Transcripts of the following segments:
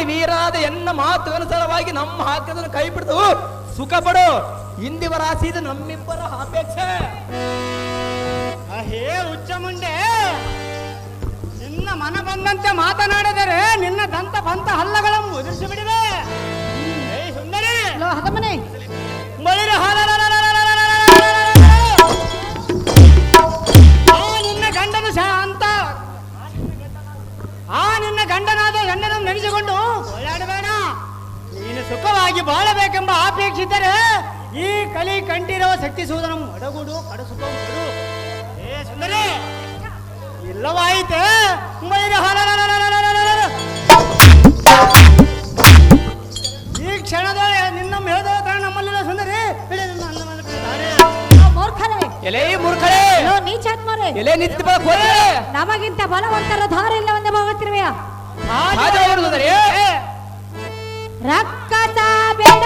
ದಾಟಿ ವೀರಾದ ಎನ್ನ ಮಾತು ಅನುಸಾರವಾಗಿ ನಮ್ಮ ಹಾಕದನ್ನು ಕೈ ಬಿಡ್ತು ಸುಖ ಪಡು ಇಂದಿವರ ಇದು ನಮ್ಮಿಬ್ಬರ ಅಪೇಕ್ಷೆ ಅಹೇ ಹುಚ್ಚ ಮುಂಡೆ ನಿನ್ನ ಮನ ಬಂದಂತೆ ಮಾತನಾಡಿದರೆ ನಿನ್ನ ದಂತ ಬಂತ ಹಲ್ಲಗಳನ್ನು ಉದುರಿಸಿ ಬಿಡಿವೆ ಏ ಸುಂದರಿ ಹದಮನೆ ಬಳಿರ ನಿನ್ನ ಗಂಡನು ಶಾಂತ ಆ ನಿನ್ನ ಗಂಡನಾದ ಗಂಡನ ನೆನೆಸಿಕೊಂಡು ಓಡಾಡಬೇಡ ನೀನು ಸುಖವಾಗಿ ಬಾಳಬೇಕೆಂಬ ಆಪೇಕ್ಷಿದ್ದರೆ ಈ ಕಲಿ ಕಂಠಿರುವ ಶಕ್ತಿ ಸೂದನಂ ಒಡಗುಡು ಕಡಸುತ್ತ ಏ ಸುಂದರಿ ಇಲ್ಲವಾಯಿತೆ? ಈ ಕ್ಷಣದ ನಿನ್ನ ಮೇದ ನಮ್ಮಲ್ಲಿಲ್ಲ ಸುಂದರಿ. ಎಲೆ ಮೂರ್ಖಳೆ ನೀಚಾತ್ಮರೇ. ಎಲೆ ನಿಂತು ನಮಗಿಂತ ಬಲವಂತರ ಧಾರೆ ಇಲ್ಲವೆಂದು ಭಾಗತಿರುವೆಯಾ ರಕ್ಕಸ ಬೇಡ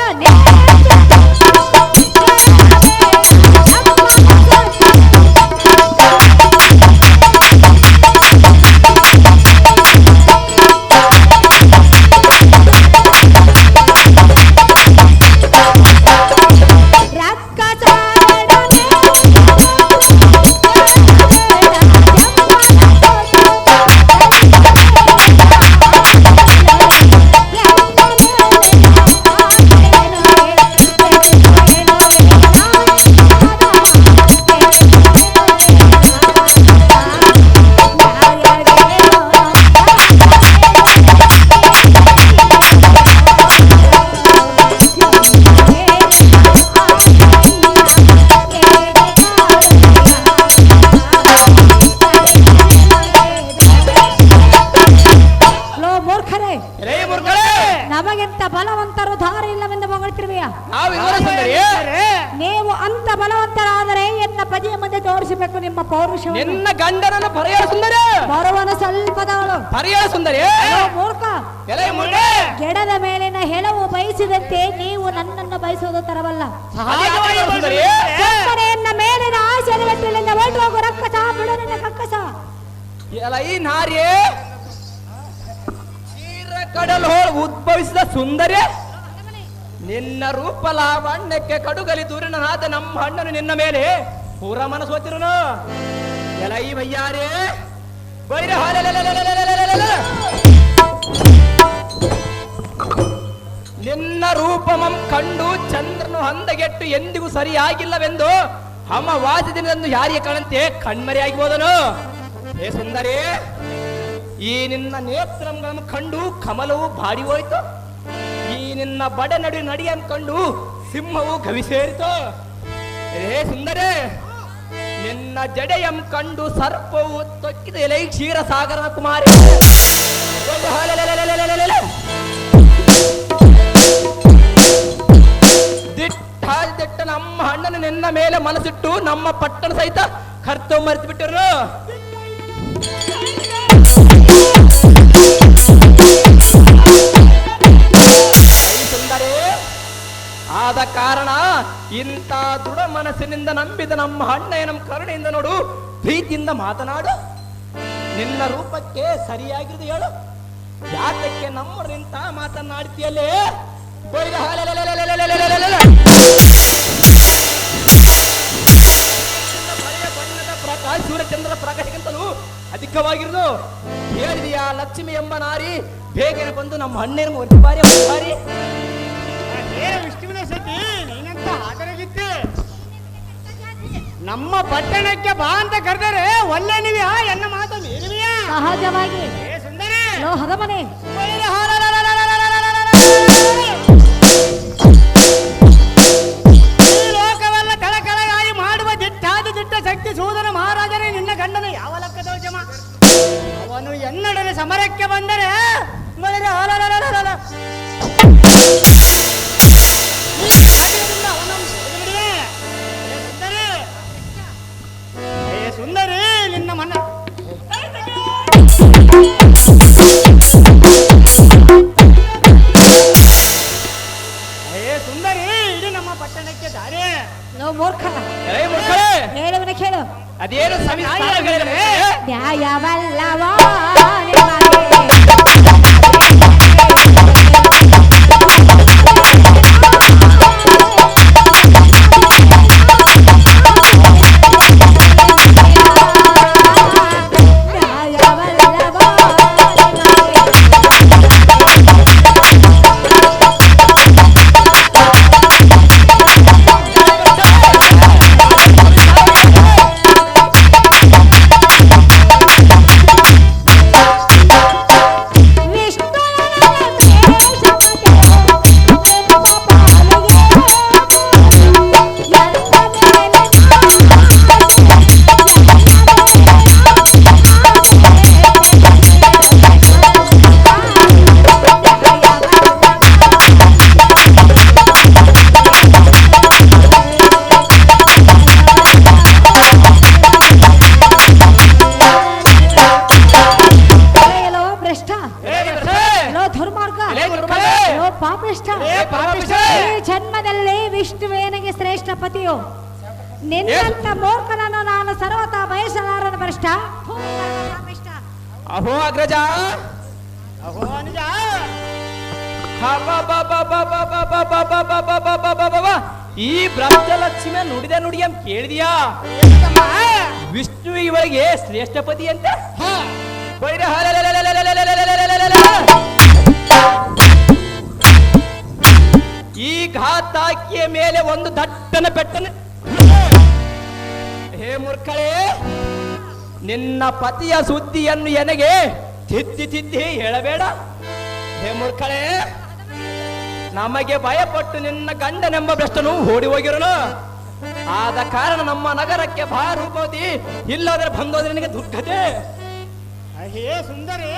ಸುಂದರಿ ನಿನ್ನ ರೂಪ ಲಾವಣ್ಯಕ್ಕೆ ಕಡುಗಲಿ ದೂರಿನಾದ ನಮ್ಮ ಹಣ್ಣನು ನಿನ್ನ ಮೇಲೆ. ಪೂರ ಮನಸ್ಸೋತಿರನು ಎಲೈ ಮಯ್ಯಾರೇ ಬೈರ ನಿನ್ನ ರೂಪಮಂ ಕಂಡು ಚಂದ್ರನು ಹಂದಗೆಟ್ಟು ಎಂದಿಗೂ ಸರಿಯಾಗಿಲ್ಲವೆಂದು ಹಮ್ಮ ವಾಸ ದಿನದಂದು ಯಾರಿಗೆ ಕಾಣಂತೆ? ಕಣ್ಮರೆಯಾಗಿ ಹೋದನು. ಹೇ ಸುಂದರಿ, ಈ ನಿನ್ನ ನೇತ್ರಗಳನ್ನು ಕಂಡು ಕಮಲವು ಬಾಡಿ ಹೋಯ್ತು. ನಿನ್ನ ಬಡ ನಡು ನಡಿ ಅನ್ಕೊಂಡು ಸಿಂಹವು ಗವಿಸೇರಿತು ರೇ ಸುಂದರೇ, ನಿನ್ನ ಜಡೆಯಂ ಕಂಡು ಸರ್ಪವು ತೊಕ್ಕಿದ. ಎಲೆ ಕ್ಷೀರ ಸಾಗರ ಕುಮಾರಿ. ದಿಟ್ಟ ದಿಟ್ಟ ನಮ್ಮ ಅಣ್ಣನ ನಿನ್ನ ಮೇಲೆ ಮನಸ್ಸಿಟ್ಟು ನಮ್ಮ ಪಟ್ಟಣ ಸಹಿತ ಕರ್ತವ್ಯ ಮರೆತು ಬಿಟ್ಟರು ಆದ ಕಾರಣ ಇಂಥ ದೃಢ ಮನಸ್ಸಿನಿಂದ ನಂಬಿದ ನಮ್ಮ ಅಣ್ಣ ನಮ್ಮ ಕರುಣೆಯಿಂದ ನೋಡು, ಪ್ರೀತಿಯಿಂದ ಮಾತನಾಡು. ನಿನ್ನ ರೂಪಕ್ಕೆ ಸರಿಯಾಗಿರೋದು ಹೇಳು. ಯಾತಕ್ಕೆ ನಮ್ಮರಿಂತ ಮಾತನಾಡ್ತೀಯಲ್ಲೇ ಪ್ರಕಾಶ್ ಸೂರ್ಯಚಂದ್ರ ಪ್ರಕಾಶಕ್ಕಿಂತಲೂ ಅಧಿಕವಾಗಿರೋದು ಹೇಳಿದೆಯಾ ಲಕ್ಷ್ಮಿ ಎಂಬ ನಾರಿ, ಬೇಗನೆ ಬಂದು ನಮ್ಮ ಅಣ್ಣನ ಬಾರಿ ಹೇ ವಿಷ್ಣುವಿನ ಸತಿ ನೀನಂತ ಹಾಜರಾಗಿದ್ದೆ ನಮ್ಮ ಪಟ್ಟಣಕ್ಕೆ ಬಾ ಅಂತ ಕರೆದರೆ ಒಳ್ಳೆ ನೀವ್ಯಾ ಎನ್ನ ಮಾತು ಮೀರುವಿಯಾ ಸಹಜವಾಗಿ ಅವನು ಎನ್ನಡನೆ ಸಮರಕ್ಕೆ ಬಂದರೆ ಬೈರ ಹಾಲಲಲಲಲಲಲಲಲಲಲ. ಸುಂದರಿ ನಿನ್ನ ಮನ. ಏ ಸುಂದರಿ ಇದು ನಮ್ಮ ಪಟ್ಟಣಕ್ಕೆ ದಾರಿ. ಲೋ ಮೂರ್ಖ. ಏ ಹೇಳುವನ ಕೇಳು. ಅದೇನು ಸವಿಸ್ತಾರಗಳಿವೆ? ಯಾವಲ್ಲವಾ ನಿಮಗೆ? ಬಾಬಾ ಈ ಬ್ರಹ್ಮಲಕ್ಷ್ಮಿ ನುಡಿದ ನುಡಿ ಅಂತ ಕೇಳಿದ್ಯಾ? ವಿಷ್ಣು ಇವರಿಗೆ ಶ್ರೇಷ್ಠಪತಿ ಅಂತ? ಈ ಘಾತಾಕಿಯ ಮೇಲೆ ಒಂದು ದಟ್ಟನ ಪೆಟ್ಟನ. ಹೇ ಮುರ್ಕಳೇ ನಿನ್ನ ಪತಿಯ ಸುದ್ದಿಯನ್ನು ಎನಗೆ ತಿದ್ದಿ ತಿದ್ದಿ ಹೇಳಬೇಡ. ಹೇ ಮುರ್ಕಳೇ ನಮಗೆ ಭಯಪಟ್ಟು ನಿನ್ನ ಗಂಡನೆಂಬ ಭ್ರಷ್ಟನು ಓಡಿ ಹೋಗಿರೋಣ. ಆದ ಕಾರಣ ನಮ್ಮ ನಗರಕ್ಕೆ ಬಾ ರೂಪವತಿ ಇಲ್ಲದ್ರೆ ಬಂದೋದ್ರೆ ನಿನಗೆ ದುರ್ಗತೆ ಅಹೇ ಸುಂದರಿ.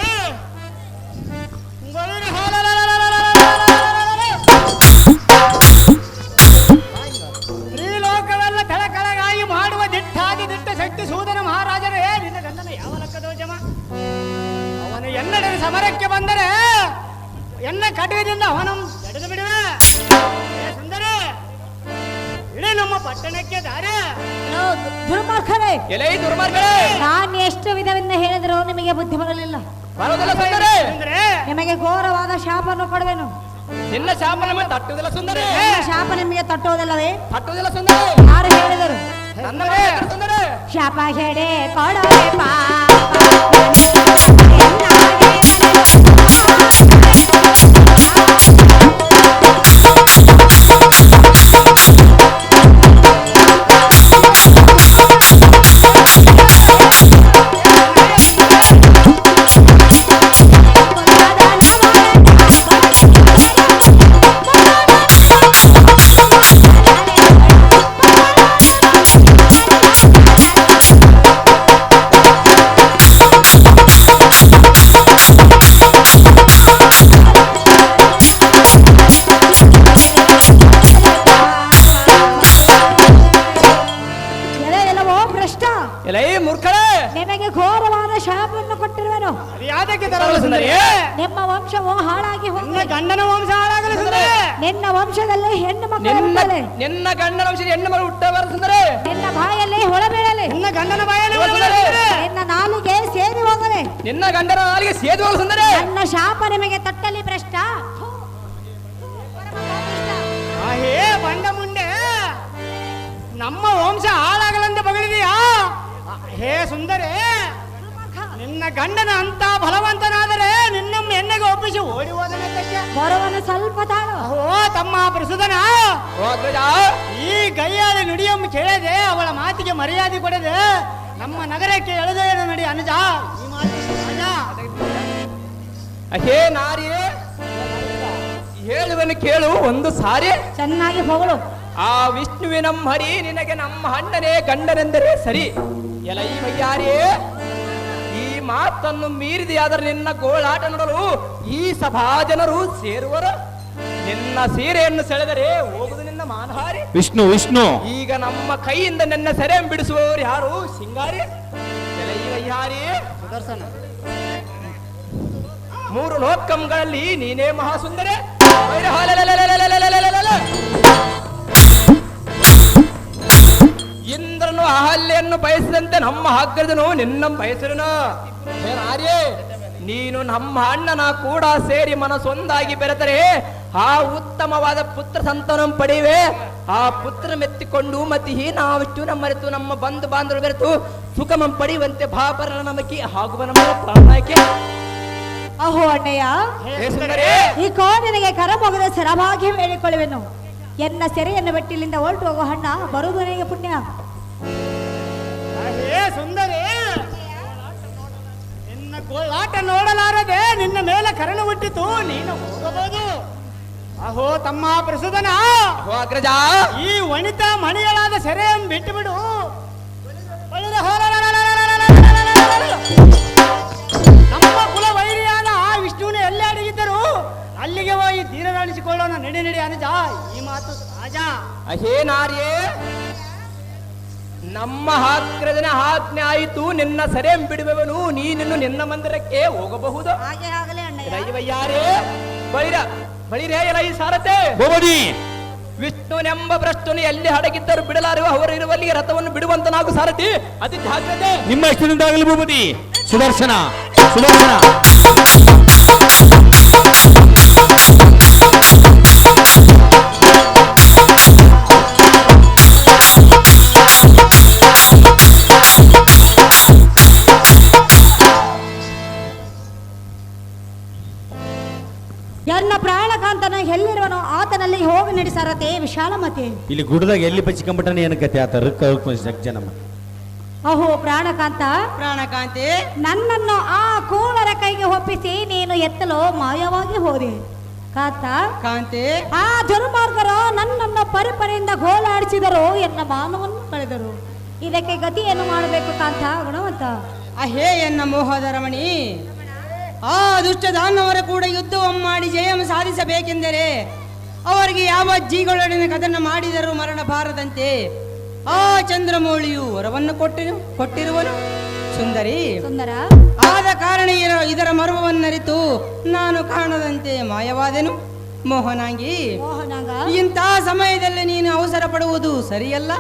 ಸ್ತ್ರೀಲೋಕವೆಲ್ಲ ತ್ರಿಲೋಕವೆಲ್ಲ ತಳಕಳಗಾಗಿ ಮಾಡುವ ದಿಟ್ಟಾಗಿ ದಿಟ್ಟ ಶಕ್ತಿ ಸೂದನ ಮಹಾರಾಜರೇ, ನಿನ್ನ ಗಂಡನ ಯಾವ ಲೆಕ್ಕದೋಜಮ ಅವನು ಎನ್ನಡೆ ಸಮರಕ್ಕೆ ಬಂದರೆ ಎನ್ನ ಕಟುವಿನಿಂದ ಅವನ ಪಟ್ಟಣಕ್ಕೆ ದಾರ? ದುರ್ಮಾರ್ಗರೇ ಎಲೆ ದುರ್ಮಾರ್ಗಳೆ ನಾನು ಎಷ್ಟು ವಿಧವಿಂದ ಹೇಳಿದ್ರು ನಿಮಗೆ ಬುದ್ಧಿ ಬರಲಿಲ್ಲ. ಬರೋದಿಲ್ಲ ಸುಂದರಿ. ನಿಮಗೆ ಘೋರವಾದ ಶಾಪವನ್ನು ಕೊಡುವೆನು. ನಿನ್ನ ಶಾಪ ನಮಗೆ ತಟ್ಟುವುದಿಲ್ಲ ಸುಂದರಿ. ಶಾಪ ನಿಮಗೆ ತಟ್ಟುವುದಿಲ್ಲವೇ? ತಟ್ಟುವುದಿಲ್ಲ ಸುಂದರೇ. ಯಾರು ಹೇಳಿದರು? ಶಾಪ ಹೇಳಿ ಕೊಡವೆ ಪಾಪ. ನಿನ್ನ ಗಂಡನ ವಿಷಯ ಹೆಣ್ಣು ಮಗಳು ಹುಟ್ಟ ಬರ್ತಂದ್ರೆ ನಿನ್ನ ಬಾಯಲ್ಲಿ ಹೊಳ ಬೀಳಲಿ. ನನ್ನ ಗಂಡನ ಬಾಯಲ್ಲಿ ನಿನ್ನ ನಾಲಿಗೆ ಸೇರಿ ಹೋಗಲಿ. ನಿನ್ನ ಗಂಡನ ನಾಲಿಗೆ ಸೇದುವ ಹೋಗ್ತಂದ್ರೆ ನನ್ನ ಶಾಪ ನಿಮಗೆ ತಟ್ಟಲಿ ಭ್ರಷ್ಟ. ಹೇ ಬಂಡ ಮುಂಡೆ ನಮ್ಮ ವಂಶ ಹಾಳಾಗಲಂತೆ ಬಗಳಿದೆಯಾ ಆ, ಹೇ ಸುಂದರೇ ನಿನ್ನ ಗಂಡನ ಅಂತ ನಿನ್ನಮ್ಮ ಓಡಿ ಹೋದನೆ. ಬರುವನು ಸ್ವಲ್ಪ ತಾಳು. ಅಹೋ ತಮ್ಮ ಪ್ರಸುದನ. ಓ ಈ ಗೈಯಾದ ನುಡಿಯಮ್ಮ ಕೇಳದೆ ಅವಳ ಮಾತಿಗೆ ಮರ್ಯಾದೆ ಕೊಡದೆ ನಮ್ಮ ನಗರಕ್ಕೆ ಎಳೆದೇ ನಡಿ ಅನುಜ. ಈ ಮಾತು ರಾಜ ಹೇ ನಾರಿಯೇ ಹೇಳುವನು ಕೇಳು ಒಂದು ಸಾರಿ. ಚೆನ್ನಾಗಿ ಹೊಗಳು. ಆ ವಿಷ್ಣುವಿನ ಹರಿ ನಿನಗೆ ನಮ್ಮ ಅಣ್ಣನೇ ಗಂಡನೆಂದರೆ ಸರಿ. ಎಲೈ ಈ ಮಾತನ್ನು ಮೀರಿದೆಯಾದರೆ ನಿನ್ನ ಗೋಳಾಟ ನೋಡಲು ಈ ಸಭಾ ಜನರು ಸೇರುವರು. ನಿನ್ನ ಸೀರೆಯನ್ನು ಸೆಳೆದರೆ ಹೋಗುದು ನಿನ್ನ ಮಾನಹಾರಿ. ವಿಷ್ಣು ವಿಷ್ಣು. ಈಗ ನಮ್ಮ ಕೈಯಿಂದ ನಿನ್ನ ಸೆರೆ ಬಿಡಿಸುವವರು ಯಾರು? ಸಿಂಗಾರಿ. ವಯ್ಯಾರಿ ಸುದರ್ಶನ. ಮೂರು ಲೋಕಂಗಳಲ್ಲಿ ನೀನೇ ಮಹಾಸುಂದರ. ಇಂದ್ರನು ಅಹಲ್ಯನ್ನು ಬಯಸಿದಂತೆ ನಮ್ಮ ಹಗ್ಗದನು ನಿನ್ನ ಬಯಸಿದನು. ನೀನು ನಮ್ಮ ಅಣ್ಣನ ಕೂಡ ಸೇರಿ ಮನಸ್ಸೊಂದಾಗಿ ಬೆರೆತರೆ. ಆ ಉತ್ತಮವಾದ ಪುತ್ರ ಸಂತಾನ ಪಡೆಯುವೆ. ಆ ಪುತ್ರ ಮೆತ್ತಿಕೊಂಡು ಮತಿ ಹೀನಾವಿಷ್ಟು ನಮ್ಮರೆತು ನಮ್ಮ ಬಂಧು ಬಾಂಧವರು ಬೆರೆತು ಸುಖಮಂ ಪಡೆಯುವಂತೆ ಭಾಪರ ನಮಕಿ ಹಾಗೂ ನಮ್ಮ ಪ್ರಾಣಕ್ಕೆ ಅಹೋ ಅಣ್ಣಯ್ಯ ಈ ಕೋ ನಿನಗೆ ಕರಮೊಗದ ಸರಭಾಗ್ಯ ಹೇಳಿಕೊಳ್ಳುವೆನು. ಎನ್ನ ಸೆರೆಯನ್ನು ಬೆಟ್ಟಿಲಿಂದ ಹೊರಟು ಹೋಗೋ ಹಣ್ಣ ಬರುವುದು ನನಗೆ ಪುಣ್ಯ. ಸುಂದರಿ. ನಿನ್ನ ಗೋಳಾಟ ನೋಡಲಾರದೆ ನಿನ್ನ ಮೇಲೆ ಕರಣ ಹುಟ್ಟಿತು. ನೀನು ಹೋಗಬಹುದು. ಅಹೋ ತಮ್ಮ ಪ್ರಸುದನ. ಓ ಅಗ್ರಜ. ಈ ವನಿತ ಮಣಿಗಳಾದ ಸೆರೆಯನ್ನು ಬಿಟ್ಟು ಬಿಡು. ಅಲ್ಲಿಗೆ ಹೋಗಿ ನಡೆ ನಡೆ ನಡಿ ಅನುಜ. ಈ ಮಾತು ರಾಜ ಅಹೇ ನಾರ್ಯೇ ನಮ್ಮ ಹಾಕ್ರಜನ ಆಜ್ಞೆ ಆಯಿತು. ನಿನ್ನ ಸೆರೆ ಬಿಡುವವನು. ನೀನನ್ನು ನಿನ್ನ ಮಂದಿರಕ್ಕೆ ಹೋಗಬಹುದು. ಹಾಗೆ ಆಗಲೇ ಅಣ್ಣಯ್ಯ. ರೈವಯ್ಯಾರೇ ಬಳಿರ ಬಳಿರೇ ಎಲ ಈ ಸಾರತೆ ವಿಷ್ಣುನೆಂಬ ಭ್ರಷ್ಟನು ಎಲ್ಲಿ ಹಡಗಿದ್ದರು ಬಿಡಲಾರು ಅವರು ಇರುವಲ್ಲಿ ರಥವನ್ನು ಬಿಡುವಂತನಾಗು ಸಾರಥಿ. ಅತಿ ಜಾಗ್ರತೆ. ನಿಮ್ಮ ಇಷ್ಟದಿಂದಾಗಲಿ ಭೂಪತಿ ಸುದರ್ಶನ ಸುದರ್ಶನ. ಎನ್ನ ಪ್ರಾಣಕಾಂತನ ಎಲ್ಲಿರುವನೋ ಆತನಲ್ಲಿ ಹೋಗಿ ನಡೆಸಾರತೆ ವಿಶಾಲಮತಿ ಇಲ್ಲಿ ಗುಡ್ದಾಗ ಎಲ್ಲಿ ಬಚ್ಚಿಕೊಂಡ್ಬಿಟ್ಟನೆ ಏನು ಕತೆ ಆತ? ರುಕ್ಕ ರುಕ್ಕ ಜಗ್ಜನಮ್ಮ ಅಹೋ ಪ್ರಾಣಕಾಂತ. ಪ್ರಾಣಕಾಂತಿ. ನನ್ನನ್ನು ಆ ಕೂಳರ ಕೈಗೆ ಒಪ್ಪಿಸಿ ನೀನು ಎತ್ತಲು ಮಾಯವಾಗಿ ಹೋದೆ. ಕಾಂತ ಕಾಂತೆ. ಆ ದುರ್ಮಾರ್ಗರು ನನ್ನನ್ನು ಪರಿಪರಿಯಿಂದ ಗೋಳಾಡಿಸಿದರು ಎನ್ನ ಮಾನವನ್ನು ಕಳೆದರು. ಇದಕ್ಕೆ ಗತಿಯನ್ನು ಮಾಡಬೇಕು ಕಾಂತ ಗುಣವಂತ? ಅಹೇ ಎನ್ನ ಮೋಹದ ರಮಣಿ ಆ ದುಷ್ಟ ದಾನವರ ಕೂಡ ಯುದ್ಧವನ್ನು ಮಾಡಿ ಜಯಂ ಸಾಧಿಸಬೇಕೆಂದರೆ ಅವರಿಗೆ ಯಾವ ಜೀಗಳೊಡನೆ ಕದನ ಮಾಡಿದರೂ ಮರಣ ಬಾರದಂತೆ. ಆ ಚಂದ್ರಮೌಳಿಯು ವರವನ್ನು ಕೊಟ್ಟಿರು ಕೊಟ್ಟಿರುವನು. ಸುಂದರಿ. ಸುಂದರ. ಆದ ಕಾರಣ ಇರೋ ಇದರ ಮರ್ಮವನ್ನರಿತು ನಾನು ಕಾಣದಂತೆ ಮಾಯವಾದೆನು. ಮೋಹನಾಂಗಿ. ಇಂತಹ ಇಂಥ ಸಮಯದಲ್ಲಿ ನೀನು ಅವಸರ ಪಡುವುದು ಸರಿಯಲ್ಲ.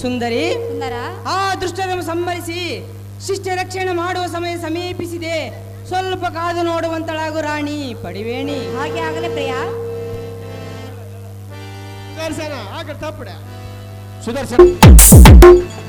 ಸುಂದರಿ. ಸುಂದರ. ಆ ದುಷ್ಟರನ್ನು ಸಂಭರಿಸಿ ಶಿಷ್ಟ ರಕ್ಷಣೆ ಮಾಡುವ ಸಮಯ ಸಮೀಪಿಸಿದೆ. ಸ್ವಲ್ಪ ಕಾದು ನೋಡುವಂತಳಾಗು ರಾಣಿ ಪಡಿವೇಣಿ. ಹಾಗೆ ಆಗಲೇ ಪ್ರಿಯ. ಸುದರ್ಶನ.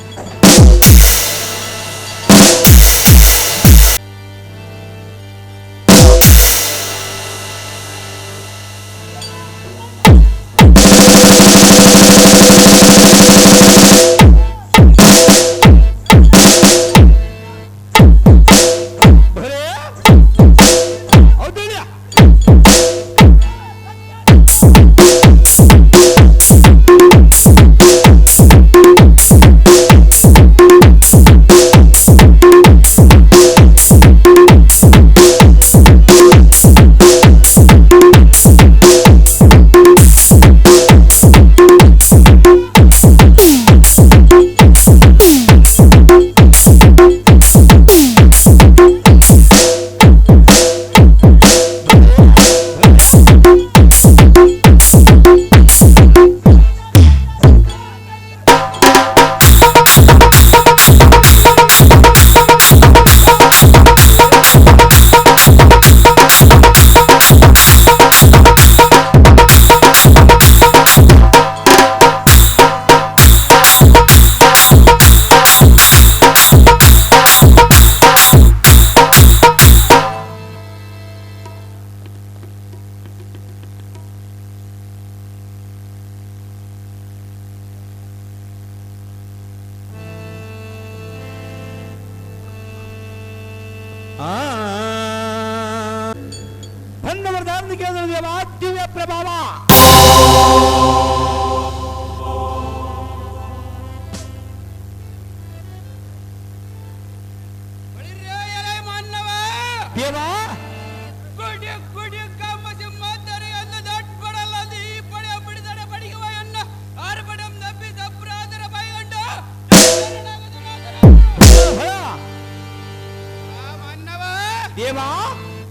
ದೇವ?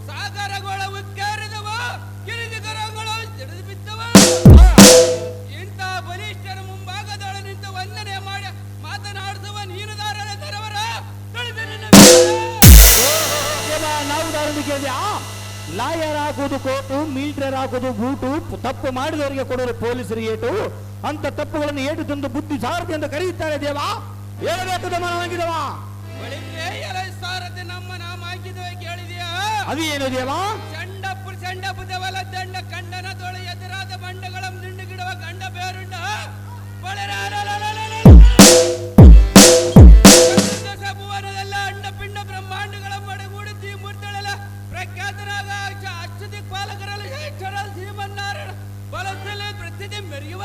ಸಾಗರಗಳ ಉಕ್ಕೇರಿದವ ಗಿರಿಜಗರಗಳು ಸಿಡಿದು ಬಿದ್ದವ. ಇಂಥ ಬಲಿಷ್ಠರ ಮುಂಭಾಗದೊಳ ನಿಂತು ವಂದನೆ ಮಾಡಿ ಮಾತನಾಡಿಸುವ ನೀನು ದಾರರ ತಿಳಿದು ದೇವ ನಾವು ಧಾರ್ಮಿಕ ಲಾಯರ್ ಆಗೋದು ಕೋಟು ಮಿಲಿಟರಿ ಆಗೋದು ಬೂಟು ತಪ್ಪು ಮಾಡಿದವರಿಗೆ ಕೊಡೋರು ಪೊಲೀಸರು ಏಟು. ಅಂತ ತಪ್ಪುಗಳನ್ನು ಏಟು ತಂದು ಬುದ್ಧಿ ಸಾರಥಿ ಅಂತ ಕರೆಯುತ್ತಾರೆ ದೇವಾ. ಹೇಳಬೇಕು ದಮನವಾಗಿದವ ಅದು ಏನು ದೇವ ಚಂಡ ಪ್ರಚಂಡ ಬುಧವಲ ದಂಡ ಖಂಡನದೊಳ ಎದುರಾದ ಬಂಡಗಳ ನಿಂಡುಗಿಡುವ ಗಂಡ ಬೇರುಂಡ ಭುವನದಲ್ಲ ಅಂಡ ಪಿಂಡ ಬ್ರಹ್ಮಾಂಡಗಳ ಮಡಗೂಡಿ ಮೂರ್ತಳೆಲ್ಲ ಪ್ರಖ್ಯಾತರಾದ ಅಚ್ಚ- ಅಚ್ಚುತಿ ಪಾಲಕರಲ್ಲಿ ಶ್ರೇಷ್ಠರ ಶ್ರೀಮನ್ನಾರಾಯಣ ಬಲದಲ್ಲಿ ಪ್ರತಿದಿ ಮೆರೆಯುವ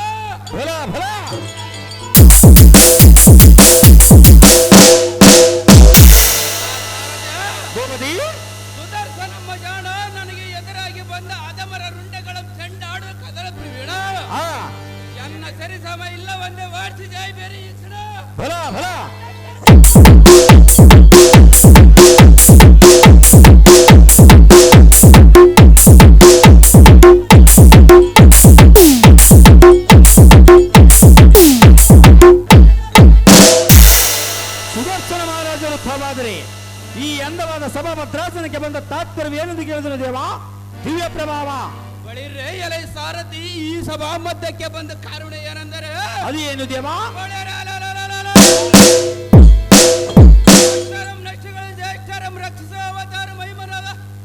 ಸಭಾ ಮಧ್ಯಕ್ಕೆ ಬಂದ ಕಾರಣ ಏನಂದರೆ ಅದು ಏನು ದೇವ?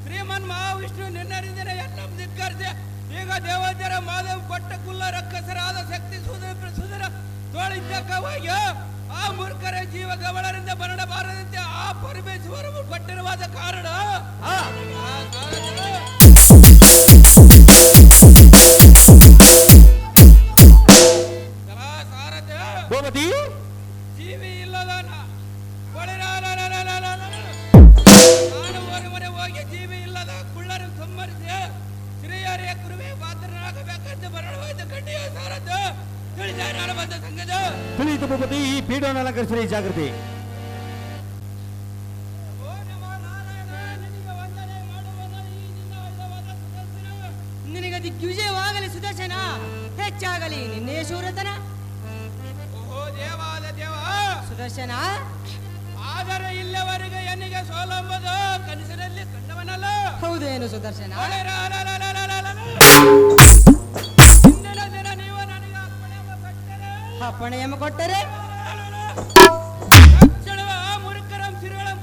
ಶ್ರೀಮನ್ ಮಹಾವಿಷ್ಣು ನಿನ್ನರಿದಿನ ಎಲ್ಲ ಧಿಕ್ಕರಿಸಿ ಈಗ ದೇವತೆರ ಮಾಧವ ಕೊಟ್ಟ ಕುಲ್ಲ ರಕ್ಕಸರಾದ ಶಕ್ತಿ ಸುಧರ ಪ್ರಸುಧರ ತೋಳಿದ್ದಕ್ಕವಾಗಿ ಆ ಮೂರ್ಖರ ಜೀವ ಗವಳರಿಂದ ಬರಡಬಾರದಂತೆ ಆ ಪರಮೇಶ್ವರವು ಕೊಟ್ಟಿರುವಾದ ಕಾರಣ. ಆ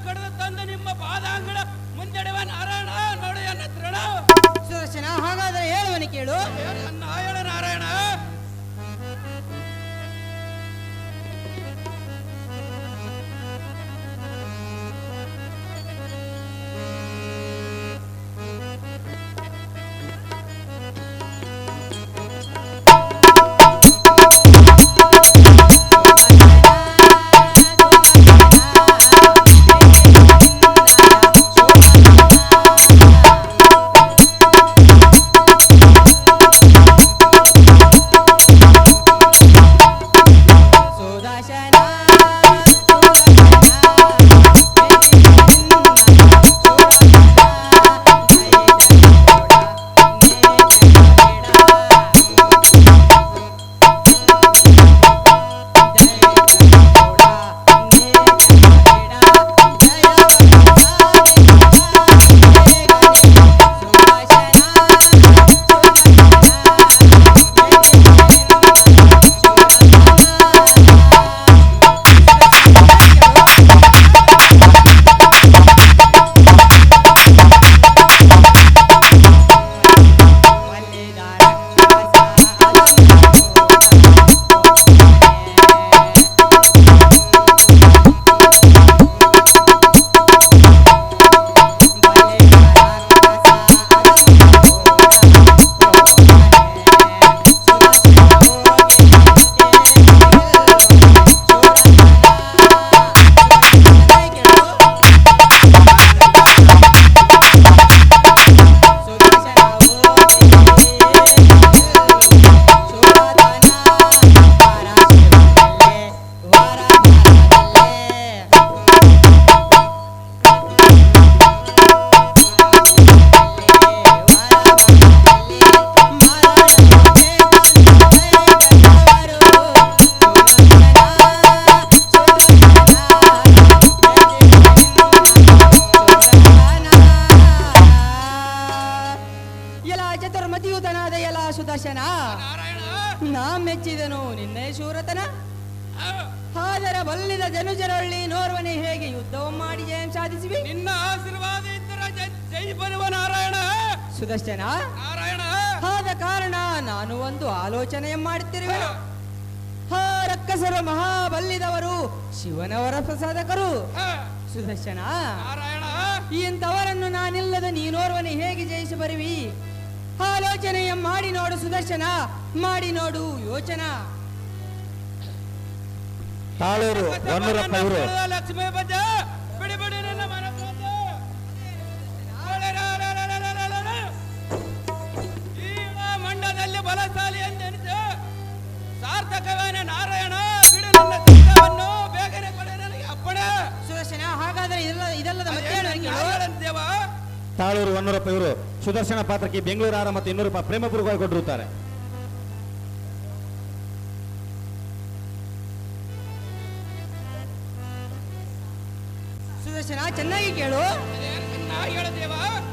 ಕಡಿದು ತಂದು ನಿಮ್ಮ ಕೊಟ್ಟರೆ ಮುಂದೆಡುವ ನಾರಾಯಣ ಸುದರ್ಶನ ಹಾಗಾದ್ರೆ ಹೇಳುವನಿ ಕೇಳು. ಸುದರ್ಶನ ನಾರಾಯಣ ಆದ ಕಾರಣ ನಾನು ಒಂದು ಆಲೋಚನೆ ಮಾಡುತ್ತಿರುವೆ ಹಾ ರಕ್ಕಸರು ಮಹಾಬಲ್ಲಿದವರು ಶಿವನವರ ಪ್ರಸಾದಕರು ಸುದರ್ಶನ ನಾರಾಯಣ ಇಂಥವರನ್ನು ನಾನಿಲ್ಲದ ನೀನೋರ್ವನೇ ಹೇಗೆ ಜಯಿಸಿ ಬರುವಿ ಆಲೋಚನೆಯ ಮಾಡಿ ನೋಡು ಸುದರ್ಶನ ಮಾಡಿ ನೋಡು ಯೋಚನ ತಾಳೂರು ಲಕ್ಷ್ಮೀ ದೇವ ತಾಳೂರು ರೂಪಾಯಿ ಇವರು. ಸುದರ್ಶನ ಪಾತ್ರಕ್ಕೆ ಬೆಂಗಳೂರು ಆರ ಮತ್ತು ಇನ್ನೂರು ರೂಪಾಯಿ ಪ್ರೇಮಪೂರ್ವಕವಾಗಿ ಕೊಟ್ಟಿರುತ್ತಾರೆ. ಸುದರ್ಶನ ಚೆನ್ನಾಗಿ ಕೇಳು. ಅದೇನು ಸುದರ್ಶನ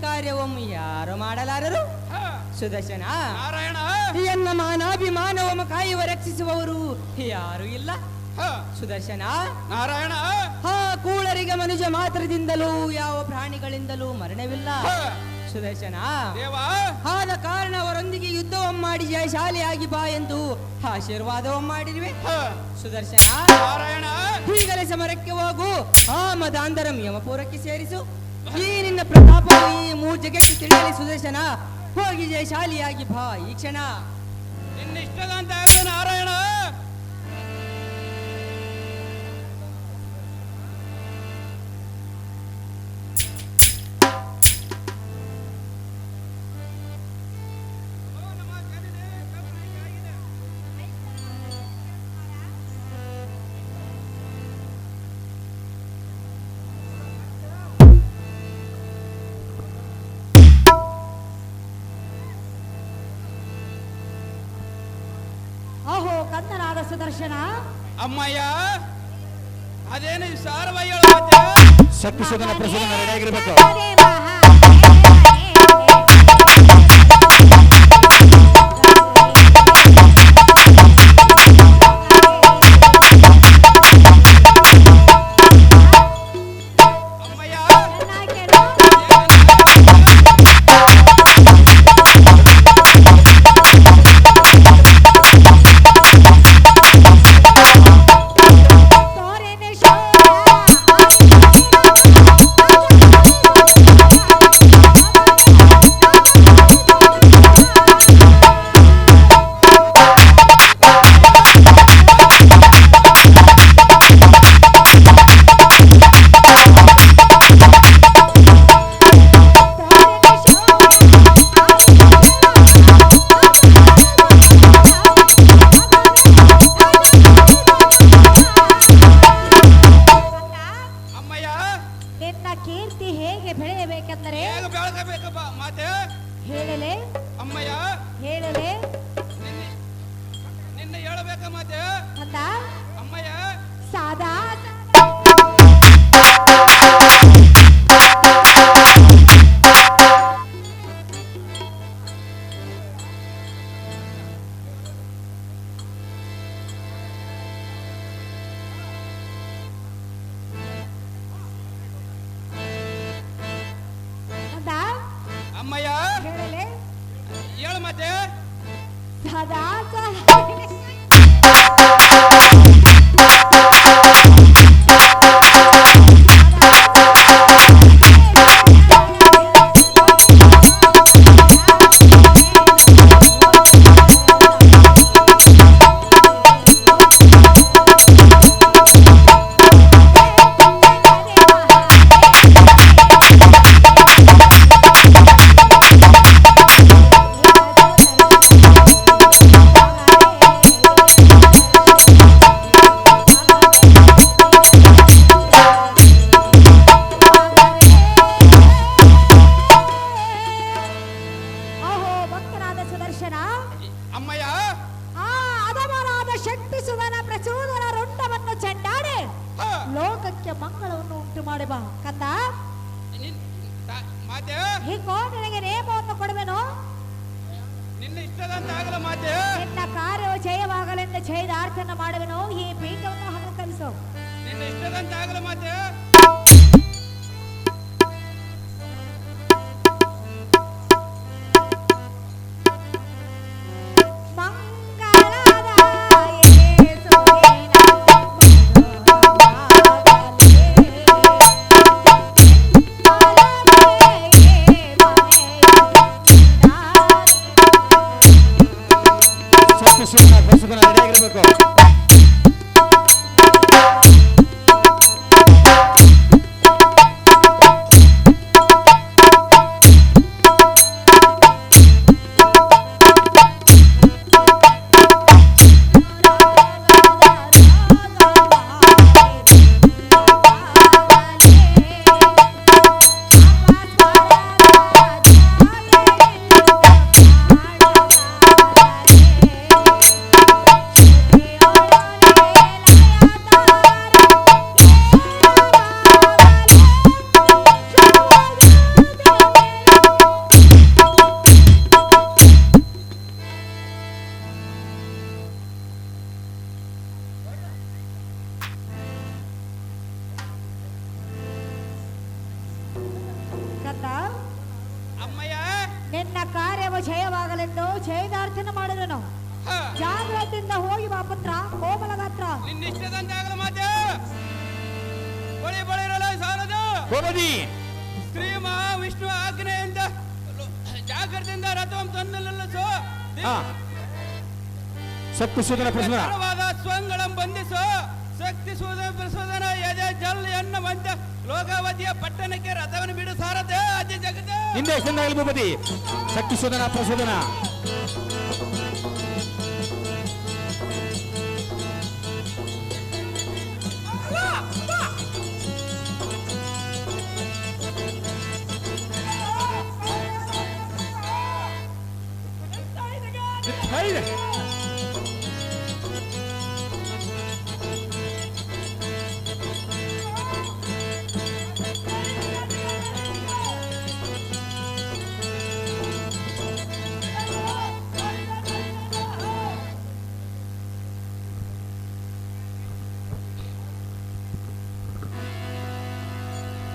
ಕಾರ್ಯವೊಮ್ಮೆ ಯಾರು ಮಾಡಲಾರರು? ಸುದರ್ಶನ. ನಾರಾಯಣ. ಎನ್ನ ಮಾನಾಭಿಮಾನವನ್ನು ಕಾಯುವ ರಕ್ಷಿಸುವವರು ಯಾರು ಇಲ್ಲ? ಸುದರ್ಶನ. ನಾರಾಯಣ. ಹಾ ಕೂಳರಿಗೆ ಮನುಜ ಮಾತ್ರದಿಂದಲೂ ಯಾವ ಪ್ರಾಣಿಗಳಿಂದಲೂ ಮರಣವಿಲ್ಲ. ಸುದರ್ಶನ. ಆದ ಕಾರಣ ಅವರೊಂದಿಗೆ ಯುದ್ಧವನ್ನು ಮಾಡಿ ಜಯಶಾಲಿಯಾಗಿ ಬಾ ಎಂದು ಆಶೀರ್ವಾದವನ್ನು ಮಾಡಿರುವೆ. ಸುದರ್ಶನ. ಈಗಲೇ ಸಮರಕ್ಕೆ ಹೋಗು. ಆ ಮದಾಂಧರಂ ಯಮಪುರಕ್ಕೆ ಸೇರಿಸು. ಈ ನಿನ್ನ ಪ್ರತಾಪವು ಈ ಮೂರ್ ಜಗಕ್ಕೆ ತಿಳಿಯಲಿ ಸುದರ್ಶನ. ಹೋಗಿ ಜಯಶಾಲಿಯಾಗಿ ಬಾ, ಈ ಕ್ಷಣ. ನಿನ್ನ ಇಷ್ಟದಂತ ನಾರಾಯಣ. ಅಹೋ ಕಂದನಾದ ಸುದರ್ಶನ ಅಮ್ಮಯ್ಯ ಅದೇನು ಈ ಸಾರವಯ್ಯ ಸುಧನ ಪ್ರಸನ್ನ ರೆಡಿಯಾಗಿರ್ಬೇಕು ಹೇಳು ಮತ್ತೆ. ಉಂಟು ಮಾಡಿ ಬಾ. ಕಂದ ನಿನ್- ತಾ- ಮಾತೆ. ಹೀಗೋ ನಿನಗೆ ನೇಮವನ್ನು ಕೊಡುವೆನು? ನಿನ್ನ ಇಷ್ಟದಂತ ಆಗಲ ಮಾತೆ. ನಿನ್ನ ಕಾರ್ಯವು ಜಯವಾಗಲೆಂದು ಜಯದಾರ್ಥನ ಮಾಡುವೆನು. ಈ ಪೀಠವನ್ನು ಹಣ ನಿನ್ನ ಇಷ್ಟದಂತ ಆಗಲ ಮಾತೆ. ಸತ್ಯಶೀಲನ ಪ್ರಶ್ನ ದಿವ್ಯಕರವಾದ ಸ್ವಂಗಳಂ ಬಂಧಿಸು ಶಕ್ತಿ ಸೂದ ಪ್ರಸೋದನ ಯಜ ಜಲ್ ಎನ್ನ ಮಂಚ ಲೋಕಾವತಿಯ ಪಟ್ಟಣಕ್ಕೆ ರಥವನ್ನು ಬಿಡು ಸಾರದೆ ಅಜ ಜಗದ ಹಿಂದೆ ಎಷ್ಟೊಂದಾಗಲಿ ಭೂಪತಿ ಶಕ್ತಿಶೋಧನ ಪ್ರಶೋಧನ ಹೈದೆ.